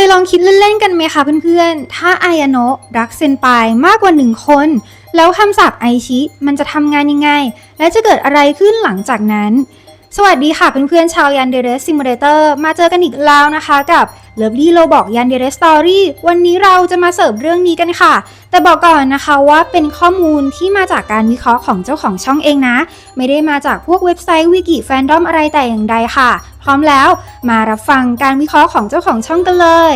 ยลองคิดเล่นๆกันไหมคะเพื่อนๆ ถ้าไอายโนะรักเซนไปมากกว่าหนึ่งคน แล้วคำสาปไอชิมันจะทำงานยังไง และจะเกิดอะไรขึ้นหลังจากนั้น สวัสดีค่ะเพื่อนๆชาวยันเดเรสซิมูเลเตอร์มาเจอกันอีกแล้วนะคะกับเลิฟลี่โลบอกยันเดเรสสตอรี่วันนี้เราจะมาเสิร์ฟเรื่องนี้กันค่ะ แต่บอกก่อนนะคะว่าเป็นข้อมูลที่มาจากการวิเคราะห์ของเจ้าของช่องเองนะ ไม่ได้มาจากพวกเว็บไซต์วิกิแฟนดอมอะไรแต่อย่างใดค่ะ ร้อมแล้วมารับฟังการวิเคราะห์ของเจ้าของช่องกันเลย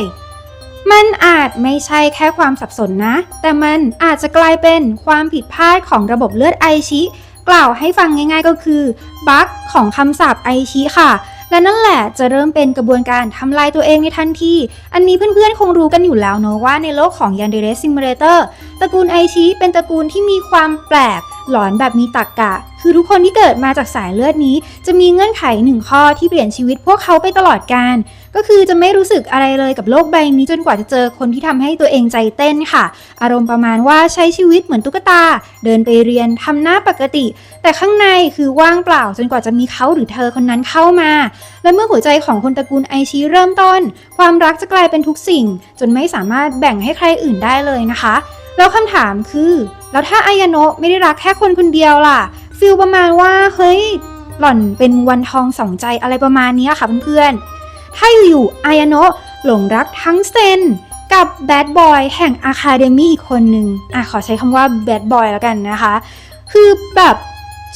มันอาจไม่ใช่แค่ความสับสนนะ แต่มันอาจจะกลายเป็นความผิดพลาดของระบบเลือดไอชิ กล่าวให้ฟังง่ายๆก็คือบั๊กของคำสาปไอชิค่ะและนั่นแหละจะเริ่มเป็นกระบวนการทำลายตัวเองในทันที อันนี้เพื่อนๆ คงรู้กันอยู่แล้วเนอะว่าในโลกของยันเดเรสซิมูเลเตอร์ตระกูลไอชิเป็นตระกูลที่มีความแปลก หลอนแบบมีตรรกกะ คือทุกคนที่เกิดมาจากสายเลือดนี้ จะมีเงื่อนไขหนึ่งข้อที่เปลี่ยนชีวิตพวกเขาไปตลอดกาลก็คือจะไม่รู้สึกอะไรเลยกับโลกใบนี้จนกว่าจะเจอคนที่ทำให้ตัวเองใจเต้นค่ะ อารมณ์ประมาณว่าใช้ชีวิตเหมือนตุ๊กตา เดินไปเรียนทำหน้าปกติ แต่ข้างในคือว่างเปล่าจนกว่าจะมีเขาหรือเธอคนนั้นเข้ามา และเมื่อหัวใจของคนตระกูลไอชีเริ่มต้น ความรักจะกลายเป็นทุกสิ่ง จนไม่สามารถแบ่งให้ใครอื่นได้เลยนะคะ แล้วคำถามคือ แล้วถ้าอายาโนะไม่ได้รักแค่คนคนเดียวล่ะ ฟิลประมาณว่าเฮ้ยหล่อนเป็นวันทองสองใจอะไรประมาณนี้ค่ะเพื่อนๆถ้าอยู่ๆอายโนะหลงรักทั้งเซนกับแบดบอยแห่งอะคาเดมี่อีกคนหนึ่งอะขอใช้คำว่าแบดบอยแล้วกันนะคะ คือแบบ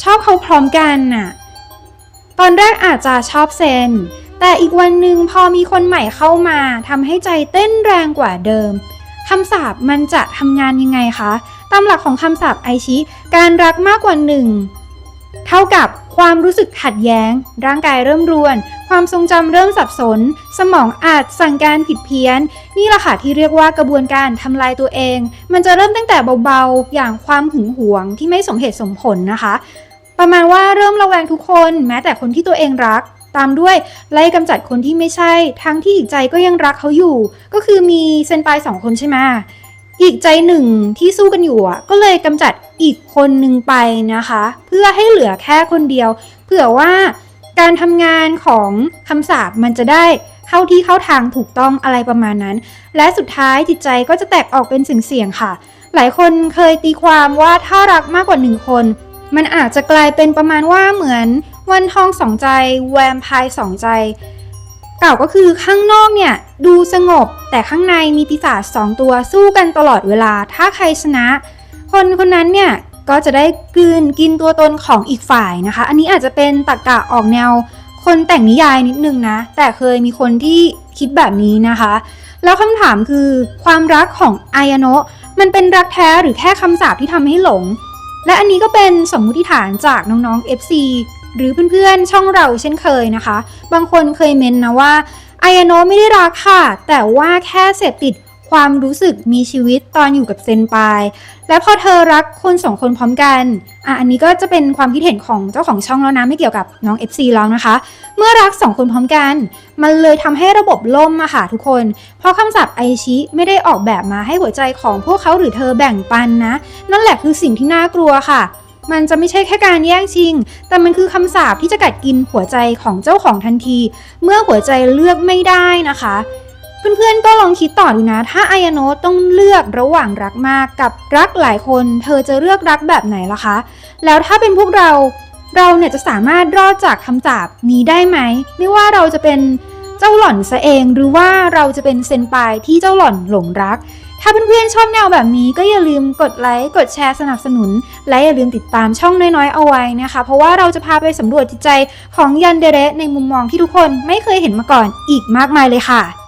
ชอบเขาพร้อมกันน่ะ ตอนแรกอาจจะชอบเซน แต่อีกวันหนึ่งพอมีคนใหม่เข้ามาทำให้ใจเต้นแรงกว่าเดิมคำสาปมันจะทำงานยังไงคะ ตามหลักของคำสาปไอชิ การรักมากกว่าหนึ่งเท่ากับความรู้สึกขัดแย้ง ร่างกายเริ่มรวน ความทรงจำเริ่มสับสน สมองอาจสั่งการผิดเพี้ยน นี่แหละค่ะที่เรียกว่ากระบวนการทำลายตัวเอง มันจะเริ่มตั้งแต่เบาๆ อย่างความหึงหวงที่ไม่สมเหตุสมผลนะคะ ประมาณว่าเริ่มระแวงทุกคน แม้แต่คนที่ตัวเองรัก ตามด้วยไล่กำจัดคนที่ไม่ใช่ ทั้งที่อีกใจก็ยังรักเขาอยู่ ก็คือมีเซนไปสองคนใช่ไหม อีกใจหนึ่งที่สู้กันอยู่อะก็เลยกำจัดอีกคนหนึ่งไปนะคะ เพื่อให้เหลือแค่คนเดียว เผื่อว่าการทำงานของคำสาปมันจะได้เข้าที่เข้าทางถูกต้องอะไรประมาณนั้น และสุดท้ายจิตใจก็จะแตกออกเป็นเสียงๆค่ะ หลายคนเคยตีความว่าถ้ารักมากกว่าหนึ่งคน มันอาจจะกลายเป็นประมาณว่าเหมือนวันทองสองใจ แวมพร์สองใจ กล่าวก็คือข้างนอกเนี่ยดูสงบ แต่ข้างในมีปีศาจสองตัวสู้กันตลอดเวลา ถ้าใครชนะ คนคนนั้นเนี่ยก็จะได้กลืนกินตัวตนของอีกฝ่ายนะคะ อันนี้อาจจะเป็นตรกกะออกแนว คนแต่งนิยายนิดนึงนะ แต่เคยมีคนที่คิดแบบนี้นะคะ แล้วคำถามคือความรักของอายโนะมันเป็นรักแท้หรือแค่คำสาปที่ทำให้หลง และอันนี้ก็เป็นสมมุติฐานจากน้องๆ FC หรือเพื่อนๆช่องเราเช่นเคยนะคะ บางคนเคยเมนนะว่าไอายโนะไม่ได้รักค่ะ แต่ว่าแค่เสพติดความรู้สึกมีชีวิตตอนอยู่กับเซนปาย และพอเธอรักคนสองคนพร้อมกัน อะอันนี้ก็จะเป็นความคิดเห็นของเจ้าของช่องแล้วนะไม่เกี่ยวกับน้อง FC แล้วนะคะ เมื่อรักสองคนพร้อมกัน มันเลยทำให้ระบบล่มอะค่ะทุกคน เพราะคำศัพท์ไอชิไม่ได้ออกแบบมาให้หัวใจของพวกเขาหรือเธอแบ่งปันนะ นั่นแหละคือสิ่งที่น่ากลัวค่ะ มันจะไม่ใช่แค่การแย่งชิง แต่มันคือคำสาปที่จะกัดกินหัวใจของเจ้าของทันที เมื่อหัวใจเลือกไม่ได้นะคะ เพื่อนๆก็ลองคิดต่อดูนะ ถ้าอายโนะต้องเลือกระหว่างรักมากกับรักหลายคน เธอจะเลือกรักแบบไหนล่ะคะ แล้วถ้าเป็นพวกเราเราเนี่ยจะสามารถรอดจากคำสาปนี้ได้ไหม ไม่ว่าเราจะเป็นเจ้าหล่อนซะเอง หรือว่าเราจะเป็นเซนปายที่เจ้าหล่อนหลงรัก ถ้าเพื่อนๆชอบแนวแบบนี้ก็อย่าลืมกดไลค์ กดแชร์สนับสนุน และอย่าลืมติดตามช่องน้อยๆเอาไว้นะคะ เพราะว่าเราจะพาไปสำรวจจิตใจของยันเดเรในมุมมองที่ทุกคนไม่เคยเห็นมาก่อนอีกมากมายเลยค่ะ